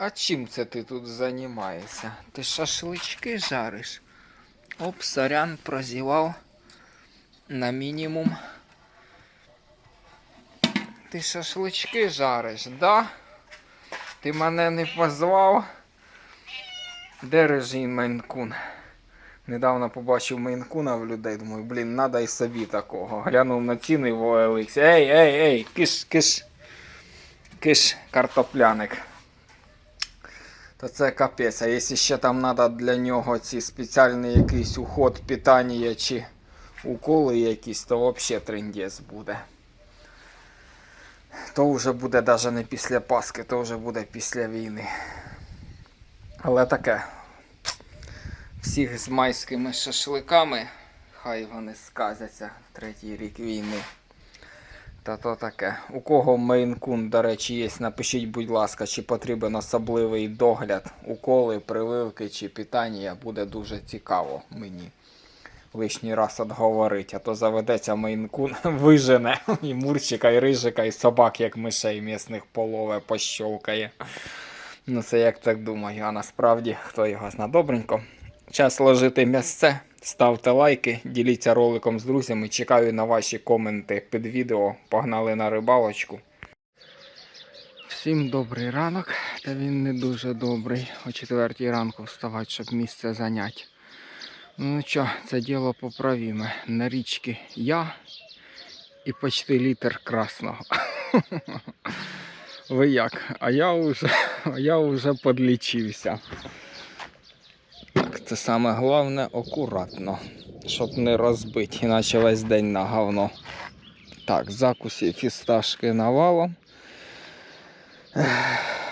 А чим це ти тут займаєшся? Ти шашлички жариш? Оп, сорян, прозівав на мінімум. Ти шашлички жариш, да? Ти мене не позвав. Де режим Мейнкун? Недавно побачив Мейнкуна в людей, думаю, блін, надо і собі такого. Глянув на ціни в OLX. Ей, ей, ей, киш, киш. Киш, картопляник. То це капець. А якщо ще там треба для нього ці спеціальний якийсь уход, питання чи уколи якісь, то взагалі трендець буде. То вже буде навіть не після Пасхи, то вже буде після війни. Але таке. Всіх з майськими шашликами. Хай вони сказяться третій рік війни. Та то таке. У кого мейнкун, до речі, є, напишіть, будь ласка, чи потрібен особливий догляд, уколи, прививки чи питання, буде дуже цікаво мені лишній раз отговорить, а то заведеться мейнкун, вижене і мурчика, і рижика, і собак, як мишей місних полове, пощолкає. Ну це як так думаю, а насправді хто його зна добренько. Час ложити місце. Ставте лайки, діліться роликом з друзями. Чекаю на ваші коменти під відео. Погнали на рибалочку. Всім добрий ранок, та він не дуже добрий. О четвертій ранку вставати, щоб місце зайняти. Ну що, це діло поправіме. На річці я і почти літр красного. Ви як? А я вже, я вже подлічився. Це саме головне акуратно, щоб не розбити, іначе весь день на говно. Так, закусі фісташки навалом.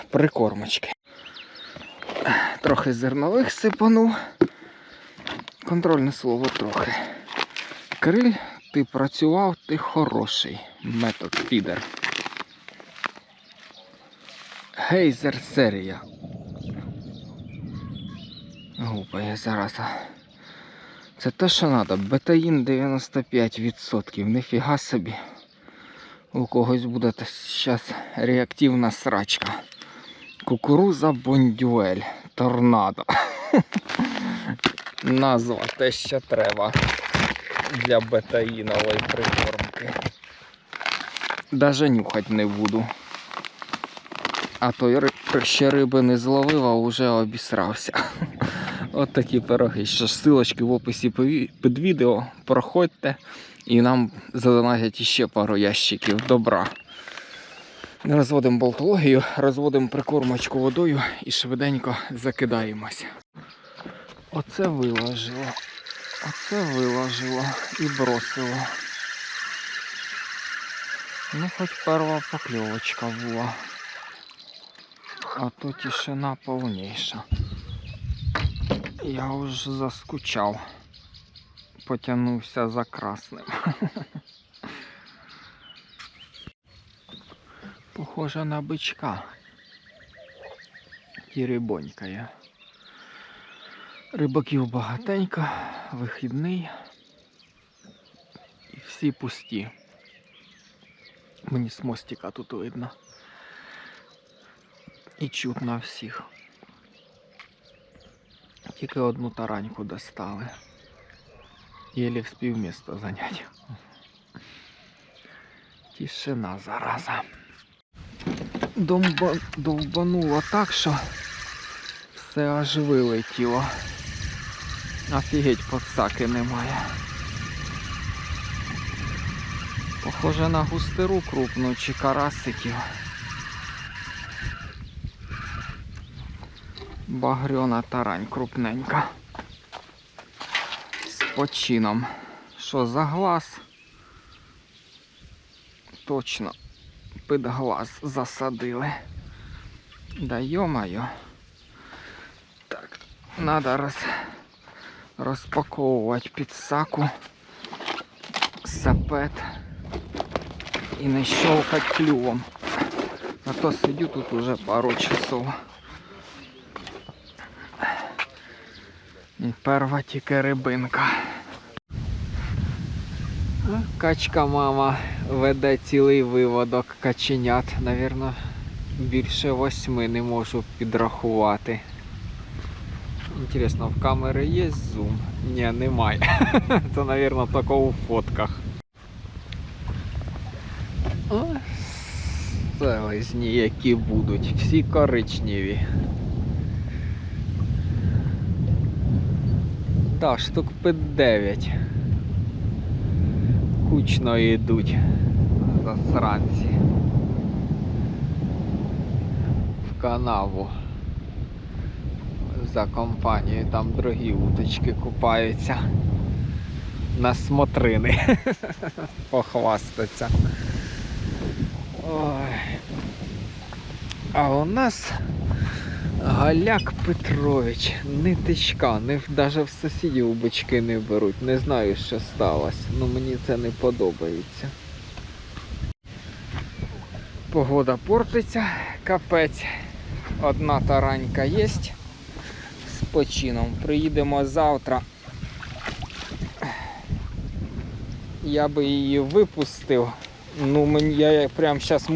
Прикормочки. Трохи зернових сипанув. Контрольне слово трохи. Криль, ти працював, ти хороший. Метод фідер. Гейзер серія. Гупає зараза. Це те, що треба. Бетаїн 95%. Ніфіга собі. У когось буде зараз реактивна срачка. Кукуруза бондюель. Торнадо. Назва те, що треба для бетаїнової прикормки. Даже нюхать не буду. А то ще риби не зловив, а вже обісрався. От такі пироги. Що ж, ссылочки в описі під відео. Проходьте і нам задонатять іще пару ящиків добра. Розводимо болтологію, розводимо прикормочку водою і швиденько закидаємося. Оце виложило. Оце виложило і бросило. Ну, хоч перша покльовочка була. А то тишина повніша. Я вже заскучав. Потягнувся за красним. Похоже на бичка. Тірибонькає. Рибаків багатенько, вихідний. І всі пусті. Мені з мостика тут видно. І чутно всіх. Тільки одну тараньку достали. Єлі вспів місто зайняти. Тишина зараза. Домба... Довбануло так, що все аж вилетіло. Офігеть, подсаки немає. Похоже на густеру крупну чи карасиків. Багрьона тарань крупненька. З почином. Що за глаз? Точно під глаз засадили. Да йо-моє. Так, надо роз... розпаковувати підсаку, сапет і не щелкать клювом. А то сидю тут уже пару часов. Перва тільки рибинка. Качка мама веде цілий виводок каченят, навірно, більше восьми не можу підрахувати. Інтересно, в камери є зум? Ні, немає. Це, мабуть, тільки у фотках. О, Селезні, які будуть, всі коричневі. Так, штук під 9. Кучно йдуть засранці. В канаву. За компанією там другі уточки купаються. На смотрини. Похвастаться. Ой. А у нас Галяк Петрович, нитичка, навіть в сусідів бички не беруть. Не знаю, що сталося, але мені це не подобається. Погода портиться, капець. Одна таранька є з почином. Приїдемо завтра. Я би її випустив. Ну, мені я як прям зараз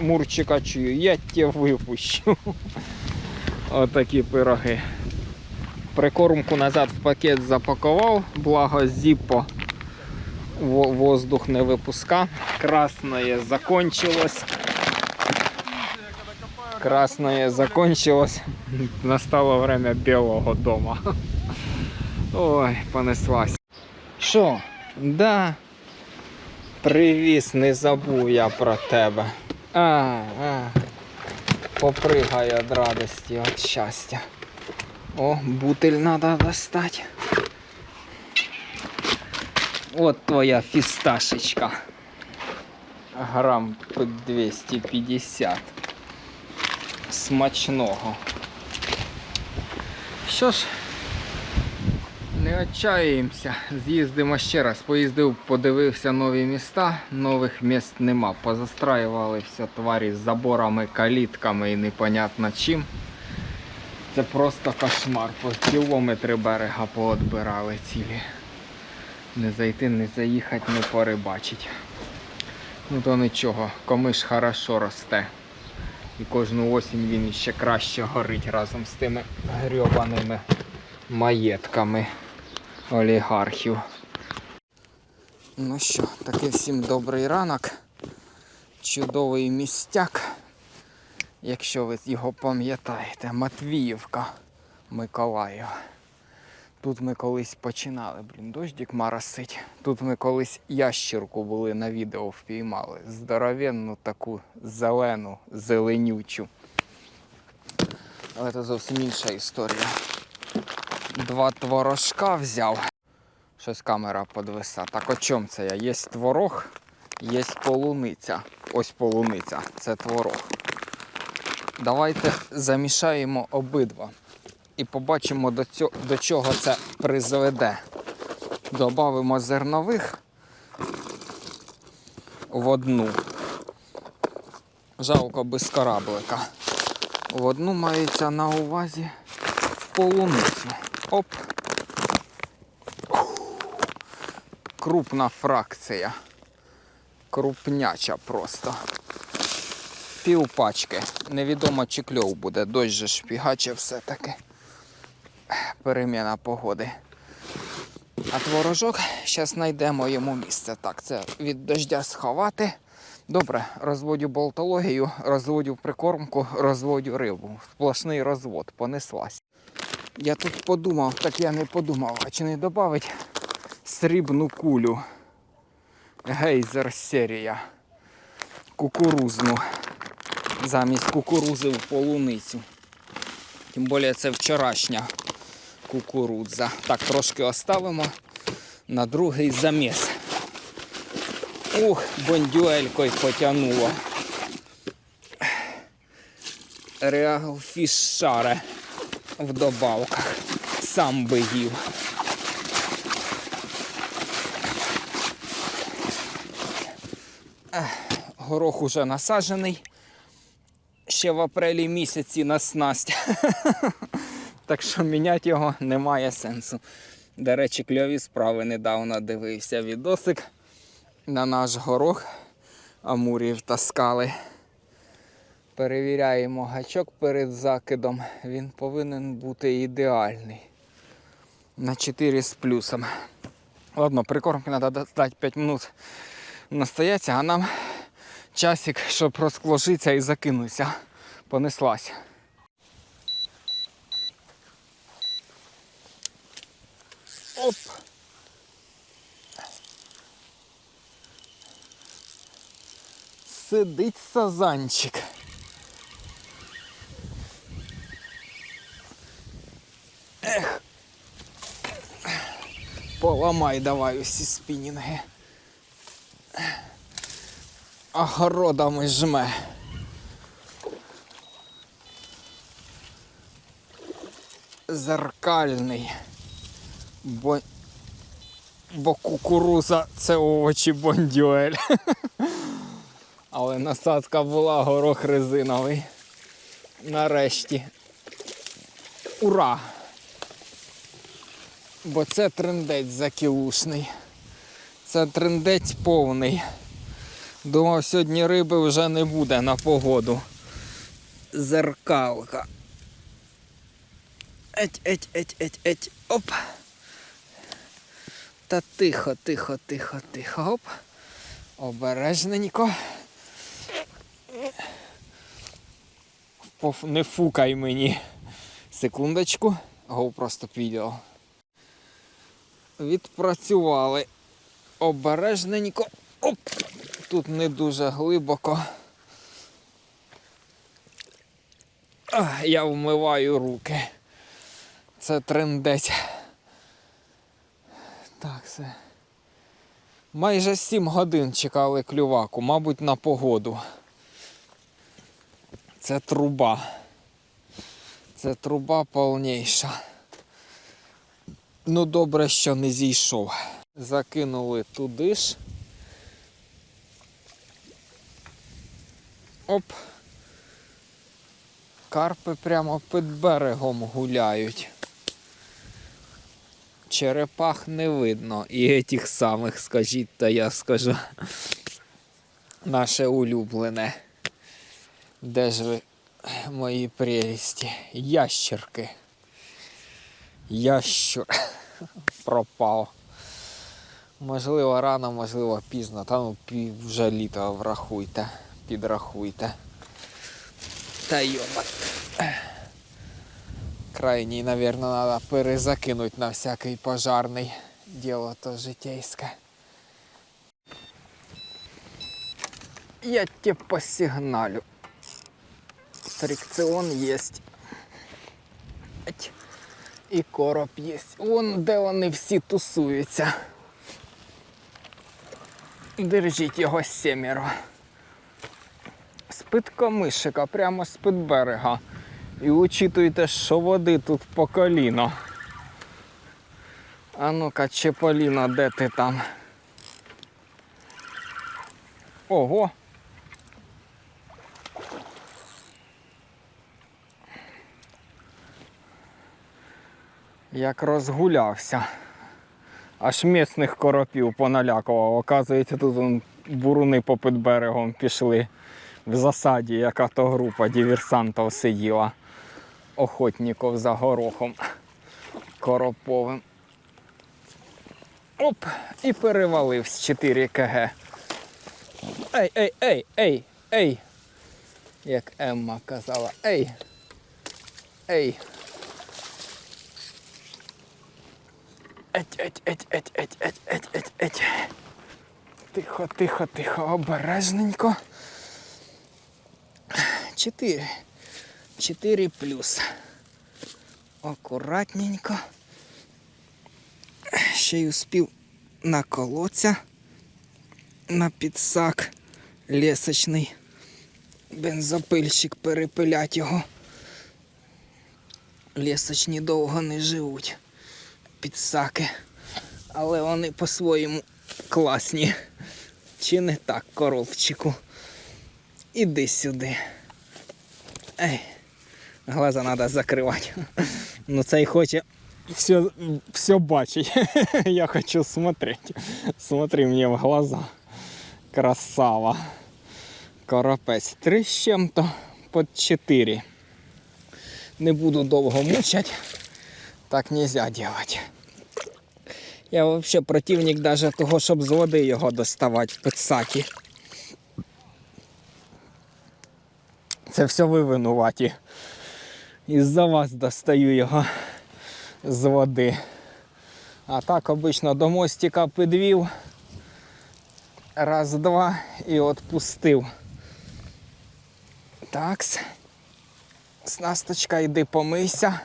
мурчика чую, я тебе випущу. Отакі пироги. Прикормку назад в пакет запакував, благо зіппо воздух не випуска. Красное закончилось. Красное закончилось. Настало время белого дома. Ой, понеслась. Що? Да. Привіз, не забув я про тебе. А, а. Попригай від радості, від щастя. О, бутиль треба достати. От твоя фісташечка. Грам під 250. Смачного. Що ж, не. З'їздимо ще раз. Поїздив, подивився нові міста, нових міст нема. Позастраювалися тварі з заборами, калітками і непонятно чим. Це просто кошмар. По кілометри берега поотбирали цілі. Не зайти, не заїхати, не порибачить. Ну то нічого, комиш хорошо росте. І кожну осінь він іще краще горить разом з тими грьобаними маєтками олігархів. Ну що, таки всім добрий ранок. Чудовий містяк. Якщо ви його пам'ятаєте, Матвіївка, Миколаїв. Тут ми колись починали, блін, дощик марасить. Тут ми колись ящірку були на відео впіймали. Здоровенну таку зелену, зеленючу. Але це зовсім інша історія. Два творожка взяв. Щось камера подвиса. Так о чому це я? Є творог, є полуниця. Ось полуниця, це творог. Давайте замішаємо обидва і побачимо до, цього, до чого це призведе. Добавимо зернових в одну. Жалко без кораблика. В одну мається на увазі в полуницю. Оп. Крупна фракція. Крупняча просто. Пів пачки. Невідомо чи кльов буде. Дощ же шпігаче все-таки. Переміна погоди. А творожок, зараз знайдемо йому місце. Так, це від дождя сховати. Добре, розводю болтологію, розводю прикормку, розводю рибу. Сплошний розвод, понеслась. Я тут подумав, так я не подумав, а чи не додати срібну кулю. Гейзер серія. Кукурузну. Замість кукурузи в полуницю. Тим більше це вчорашня кукурудза. Так, трошки оставимо на другий заміс. Ух, бондюелькою потягнуло. Реал фішаре в добавках. Сам би їв. Горох уже насаджений. Ще в апрелі місяці на снасть. Так що міняти його немає сенсу. До речі, кльові справи недавно дивився відосик на наш горох Амурів таскали. Перевіряємо гачок перед закидом. Він повинен бути ідеальний. На 4 з плюсом. Ладно, прикормки треба дати 5 минут настояться, а нам часик, щоб розкложитися і закинутися. Понеслась. Оп! Сидить сазанчик. Поламай давай усі спінінги. Огородами жме. Зеркальний. Бо, бо кукуруза це овочі бондюель. Але насадка була горох резиновий. Нарешті. Ура! Бо це трендець закілушний. Це трендець повний. Думав, сьогодні риби вже не буде на погоду. Зеркалка. Еть, еть, еть, еть, еть. Оп. Та тихо, тихо, тихо, тихо. Оп. Обережненько. Не фукай мені. Секундочку. Го просто відео. Відпрацювали. Обережненько. Оп! Тут не дуже глибоко. Я вмиваю руки. Це трендець. Так, все. Майже 7 годин чекали клюваку, мабуть, на погоду. Це труба. Це труба повніша. Ну, добре, що не зійшов. Закинули туди ж. Оп. Карпи прямо під берегом гуляють. Черепах не видно. І тих самих, скажіть, та я скажу. Наше улюблене. Де ж ви, мої прелісті? Ящерки. Ящур пропав. Можливо, рано, можливо, пізно. Та ну вже літо врахуйте, підрахуйте. Та йома. Крайній, мабуть, треба перезакинути на всякий пожарний. Діло то житейське. Я тебе посигналю. Фрикціон есть. І короб є. Вон де вони всі тусуються. Держіть його семеро. З-під камишика, прямо з-під берега. І учитуйте, що води тут по коліно. А ну-ка, Чеполіно, де ти там? Ого! Як розгулявся. Аж місних коропів поналякував. Оказується, тут он буруни попід берегом пішли в засаді, яка то група диверсантів сиділа. Охотників за горохом короповим. Оп! І перевалив з 4 кг. Ей, ей, ей, ей, ей! Як Емма казала, ей! Ей! Еть, еть, еть, еть, еть, еть, еть, еть, еть. Тихо, тихо, тихо, обережненько. Чотири. Чотири плюс. Акуратненько. Ще й успів наколоться на підсак лісочний. Бензопильщик перепилять його. Лісочні довго не живуть підсаки. Але вони по-своєму класні. Чи не так, коровчику? Іди сюди. Ей, глаза треба закривати. Ну цей хоче все, все бачить. Я хочу смотреть. Смотри мені в глаза. Красава. Коропець три з чим-то. під 4. Не буду довго мучать. Так нельзя делать. Я взагалі противник даже того, щоб з води його доставати в пицакі. Це все ви винуваті. Із-за вас достаю його з води. А так обично до мостика підвів. Раз, два і отпустив. Такс. Снасточка, йди помийся.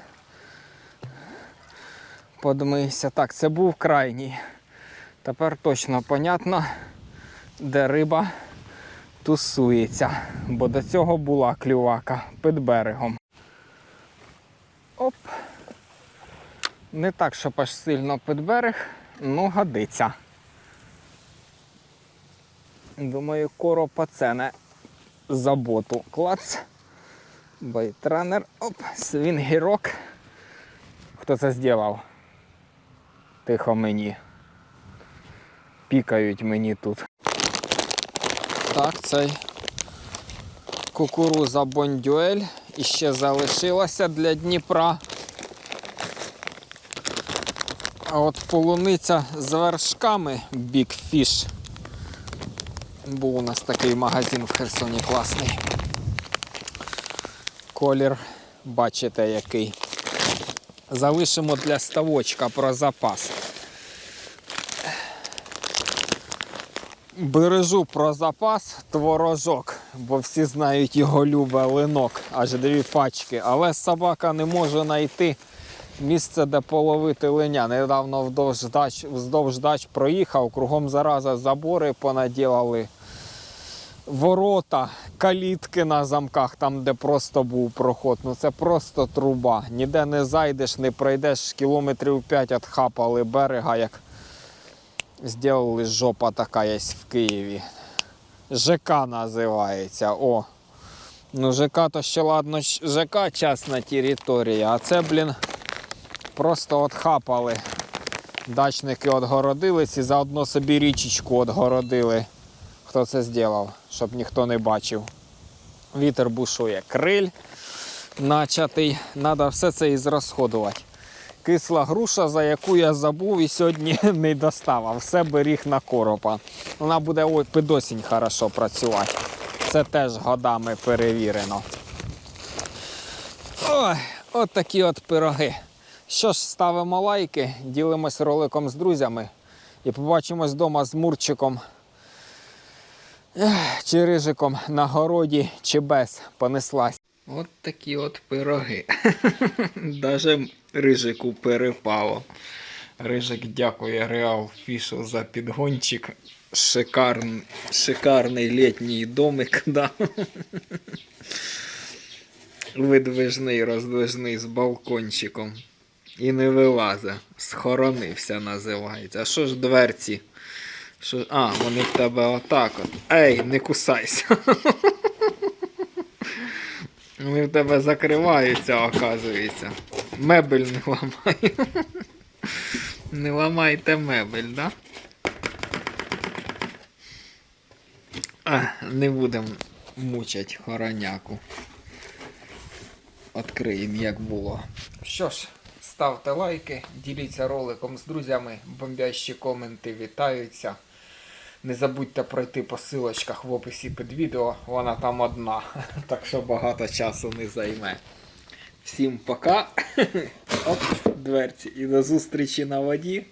Подмийся. Так, це був крайній. Тепер точно понятно, де риба тусується. Бо до цього була клювака під берегом. Оп. Не так, щоб аж сильно під берег, ну годиться. Думаю, коропа це не заботу. Клац. Байтранер. Оп, свінгірок. Хто це зробив? Тихо мені. Пікають мені тут. Так, цей кукуруза бондюель іще залишилася для Дніпра. А от полуниця з вершками Big Fish. Був у нас такий магазин в Херсоні класний. Колір, бачите, який. Залишимо для ставочка про запас. Бережу про запас творожок, бо всі знають його любе линок, аж дві пачки. Але собака не може знайти місце, де половити линя. Недавно вздовж дач, вздовж дач проїхав, кругом зараза забори понаділали. Ворота, калітки на замках, там, де просто був проход. Ну це просто труба. Ніде не зайдеш, не пройдеш кілометрів 5 відхапали берега, як зробили жопа така є в Києві. ЖК називається. О. Ну, ЖК то ще ладно, ЖК частна територія, а це, блін, просто отхапали. Дачники отгородились і заодно собі річечку отгородили. Хто це зробив, щоб ніхто не бачив. Вітер бушує. Криль начатий. Треба все це і зрозходувати. Кисла груша, за яку я забув і сьогодні не достав, а все беріг на коропа. Вона буде ой, під хорошо працювати. Це теж годами перевірено. Ой, от такі от пироги. Що ж, ставимо лайки, ділимось роликом з друзями і побачимось вдома з Мурчиком чи рижиком на городі, чи без понеслась. От такі от пироги. Даже рижику перепало. Рижик дякує Реал Фішу за підгончик. Шикарний, шикарний літній домик. Да. Видвижний, роздвижний з балкончиком. І не вилазе. Схоронився називається. А що ж дверці? Що... А, вони в тебе отак от. Ей, не кусайся. Вони в тебе закриваються, оказується. Мебель не ламай. Не ламайте мебель, да? А, не будемо мучать хороняку. Откриємо, як було. Що ж, ставте лайки, діліться роликом з друзями, бомбящі коменти вітаються. Не забудьте пройти по силочках в описі під відео, вона там одна, так що багато часу не займе. Всім пока. Оп, дверці. І до зустрічі на воді.